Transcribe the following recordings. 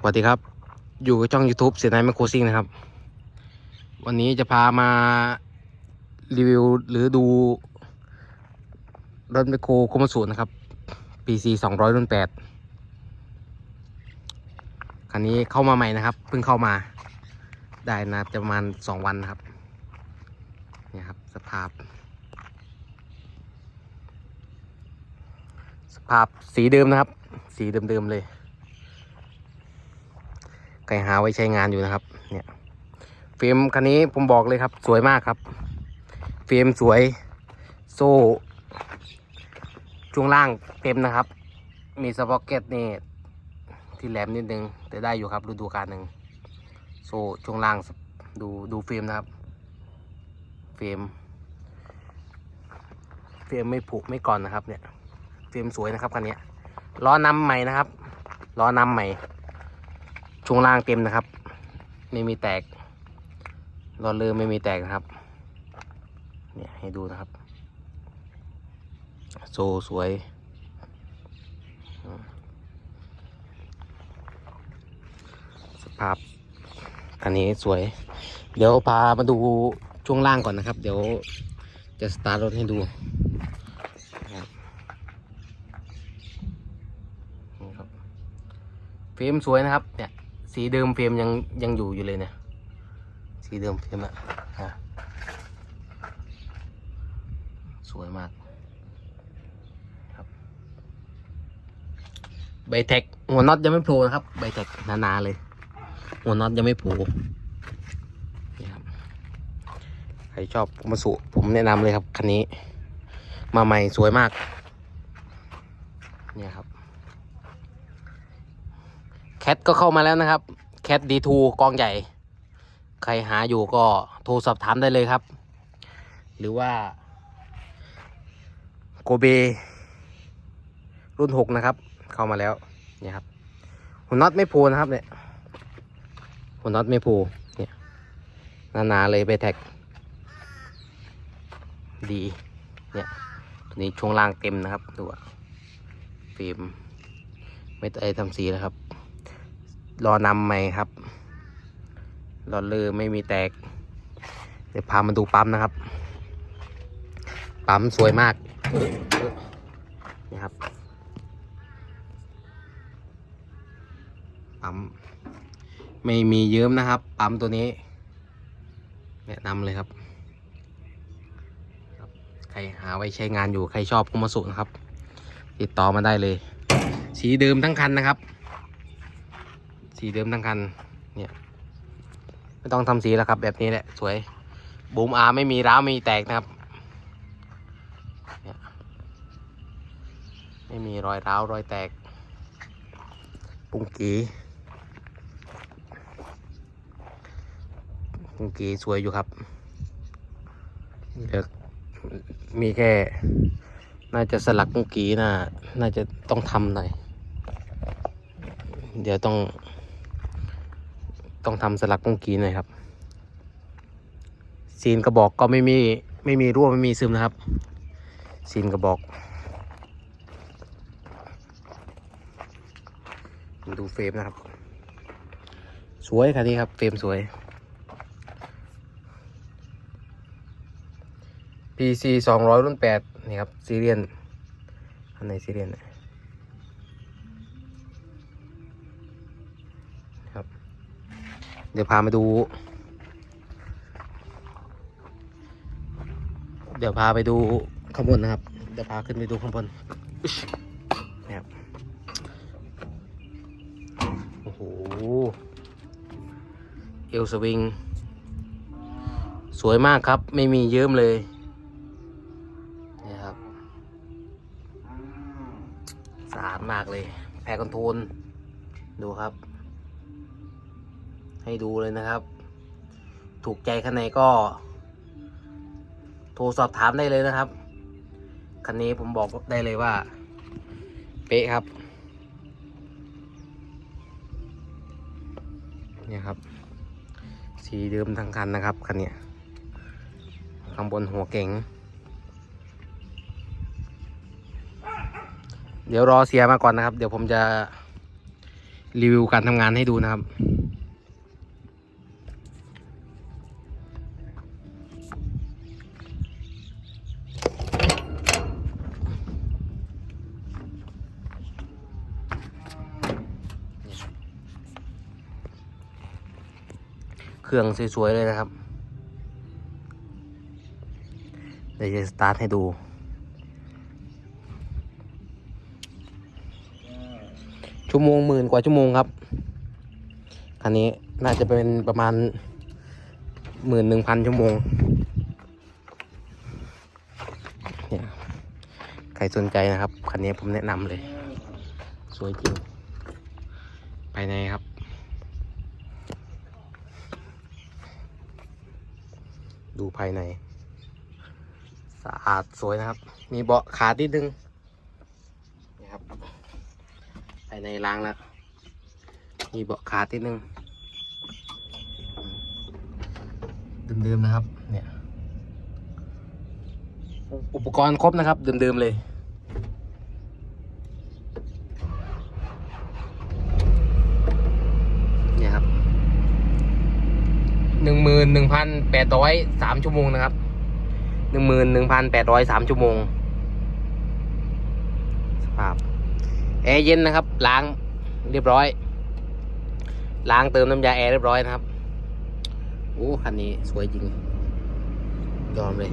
สวัสดีครับ อยู่กับช่อง YouTube เสียนายแมคโครซิงนะครับ วันนี้จะพามารีวิวหรือดูรถแมคโครคมาสูนะครับ PC 200รุ่น8คันนี้เข้ามาใหม่นะครับ เพิ่งเข้ามาได้นะจะประมาณ 2 วันนะครับ เนี่ยครับสภาพ สภาพสีเดิมนะครับ สีเดิมๆเลย ไก่หาไว้ใช้งานอยู่นะครับ เนี่ยเฟรมคันนี้ผมบอกเลยครับ สวยมากครับ เฟรมสวย โซ่ช่วงล่างเต็มนะครับ มีสปอกเก็ตนี่ที่แหลมนิดนึง แต่ได้อยู่ครับฤดูกาลหนึ่งโซ่ช่วงล่างดูดูเฟรมนะครับ เฟรมเฟรมไม่ผุไม่ก่อนนะครับเนี่ยเฟรมสวยนะครับคันนี้ล้อนำใหม่นะครับล้อนำใหม่ ช่วงล่างเต็มนะครับ ไม่มีแตกรอเลอไม่มีแตกนะครับ เนี่ยให้ดูนะครับ โซสวย สภาพคันนี้สวย เดี๋ยวพามาดูช่วงล่างก่อนนะครับ เดี๋ยวจะสตาร์ทรถให้ดูนะครับเฟรมสวยนะครับ เนี่ย สีเดิมเฟรมยังยังอยู่อยู่เลยเนี่ย สีเดิมเฟรมอะฮะสวยมากครับใบแท็กหัวน็อตยังไม่โผล่นะครับ ใบแท็กหนาๆเลย หัวน็อตยังไม่โผล่นี่ครับใครชอบมาสุผมแนะนำเลยครับคันนี้ มาใหม่สวยมาก เนี่ยครับ ทก็เข้ามาแล้วนะครับแคทดีทูกองใหญ่ ใครหาอยู่ก็โทรสอบถามได้เลยครับ หรือว่าโกเบรุ่นหกนะครับ เข้ามาแล้วเนี่ยครับหัวน็อตไม่โพนะครับเนี่ยหัวน็อตไม่โพเนี่ยหนาๆเลยไปแท็ก ดีเนี่ยตัวนี้ช่วงล่างเต็มนะครับดูอะฟิล์มไม่ได้ทำสีแล้วครับ รอนำใหม่ครับรอเลอไม่มีแตก เดี๋ยวพามาดูปั๊มนะครับ ปั๊มสวยมากนี่ครับปั๊มไม่มีเยิ้มนะครับ ปั๊มตัวนี้ แนะนำเลยครับ ใครหาไว้ใช้งานอยู่ใครชอบคุมาสุนะครับ ติดต่อมาได้เลย สีเดิมทั้งคันนะครับ สีเดิมทั้งคันเนี่ยไม่ต้องทำสีแล้วครับ แบบนี้แหละสวยบูมอาร์ไม่มีร้าวไม่มีแตกนะครับเนี่ยไม่มีรอยร้าวรอยแตก ปุงกีปุงกีสวยอยู่ครับเดี๋ยวมีแค่ น่าจะสลักปุงกีน่าน่าจะต้องทำหน่อยเดี๋ยวต้อง ต้องทำสลักปุ้งกีหน่อยครับ ซีนกระบอกก็ไม่มีไม่มีรั่วไม่มีซึมนะครับ ซีนกระบอก ดูเฟรมนะครับ สวยค่ะนี่ครับ เฟรมสวย PC สองร้อยรุ่นแปดนี่ครับ ซีเรียน อันไหนซีเรียนเนี่ยครับ เดี๋ยวพามาดู เดี๋ยวพาไปดูข้างบนนะครับ เดี๋ยวพาขึ้นไปดูข้างบนอึ๊ชนะครับโอ้โห เอลสวิง สวยมากครับ ไม่มีเยิ้มเลยนี่ครับสะอาดมากเลย แพรคอนโทรลดูครับ ให้ดูเลยนะครับ ถูกใจคันไหนก็ โทรสอบถามได้เลยนะครับ คันนี้ผมบอกได้เลยว่า เป๊ะครับ เนี่ยครับ สีเดิมทั้งคันนะครับคันเนี้ยข้างบนหัวเก๋งเดี๋ยวรอเสียมาก่อนนะครับ เดี๋ยวผมจะรีวิวการทำงานให้ดูนะครับ เครื่องสวยๆเลยนะครับเดี๋ยวจะสตาร์ทให้ดู ชั่วโมงหมื่นกว่าชั่วโมงครับ คันนี้น่าจะเป็นประมาณหมื่นหนึ่งพันชั่วโมงเนี่ยใครสนใจนะครับ คันนี้ผมแนะนำเลย สวยจริง ภายในครับ ดูภายใน สะอาดสวยนะครับ มีเบาะขาดนิดนึงนะครับ ภายในล้างแล้ว มีเบาะขาดนิดนึงเดิมๆนะครับ เนี่ย อุปกรณ์ครบนะครับเดิมๆเลยครับ หนึ่งหมื่นหนึ่งพันแปดร้อยสามชั่วโมงนะครับหนึ่งหมื่นหนึ่งพันแปดร้อยสามชั่วโมงสภาพแอร์เย็นนะครับ ล้างเรียบร้อย ล้างเติมน้ำยาแอร์เรียบร้อยนะครับโอ้คันนี้สวยจริง ยอมเลย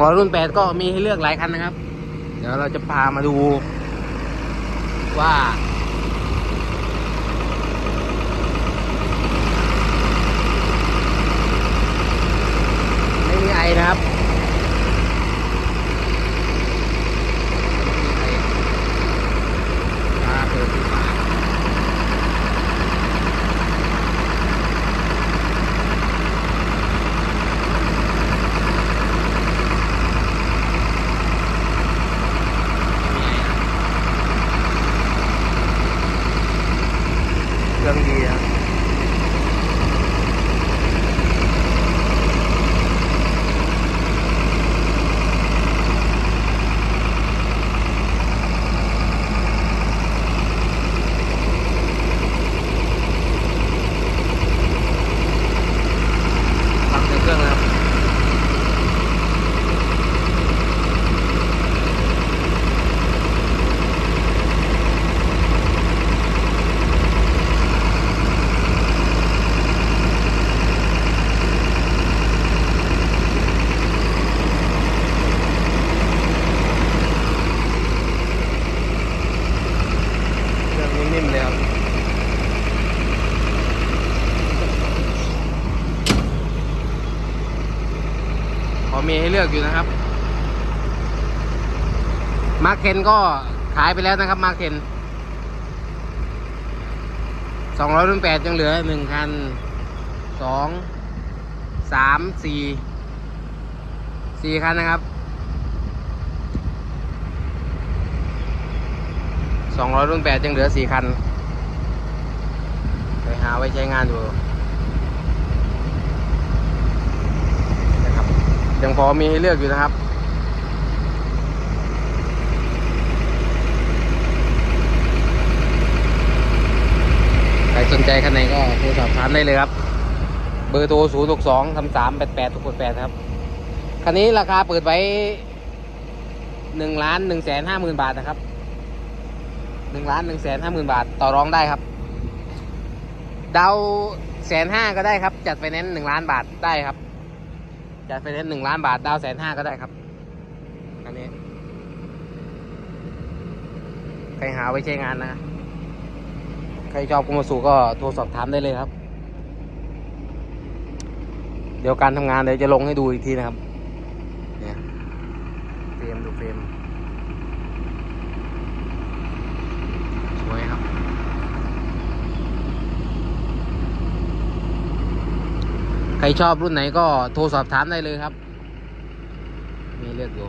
200 รุ่นแปดก็มีให้เลือกหลายคันนะครับ เดี๋ยวเราจะพามาดูว่าไม่มีไอนะครับ ไม่มีไออ่าเปิดดูฝาเครื่องดีนะฟังเสียงเครื่องนะครับ เครื่องนิ่มๆเลยครับ พอ มีให้เลือกอยู่นะครับ มาร์คเคนก็ขายไปแล้วนะครับ มาร์คเคนสองร้อยรุ่นแปดยังเหลือหนึ่งคันสองสามสี่สี่คันนะครับสองร้อยรุ่นแปดยังเหลือสี่คันไปหาไว้ใช้งานอยู่นะครับ ยังพอมีให้เลือกอยู่นะครับ ใครสนใจคันไหนก็โทรสอบถามได้เลยครับ เบอร์โทร 0 6 2 3 3 8 8 6 8ครับ คันนี้ราคาเปิดไว้1ล้าน1แสน5หมื่นบาทนะครับ1ล้าน1แสน5หมื่นบาทต่อรองได้ครับเดาแสนห้าก็ได้ครับ จัดไฟแนนหนึ่งล้านบาทได้ครับ จัดไฟแนนซ์หนึ่งล้านบาทดาวแสนห้าก็ได้ครับ อันนี้ ใครหาไว้ใช้งานนะ ใครชอบกุมาสูก็โทรสอบถามได้เลยครับ เดี๋ยวการทำงานเดี๋ยวจะลงให้ดูอีกทีนะครับ เนี่ยเฟรมดูเฟรมสวยครับ ใครชอบรุ่นไหนก็โทรสอบถามได้เลยครับ มีเลือกอยู่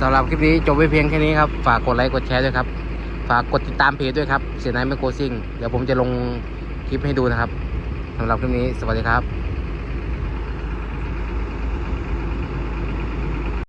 สำหรับคลิปนี้จบไว้เพียงแค่นี้ครับ ฝากกดไลค์กดแชร์ด้วยครับ ฝากกดติดตามเพจด้วยครับ เสียนายแม่โกซิงเดี๋ยวผมจะลงคลิปให้ดูนะครับสำหรับคลิปนี้สวัสดีครับ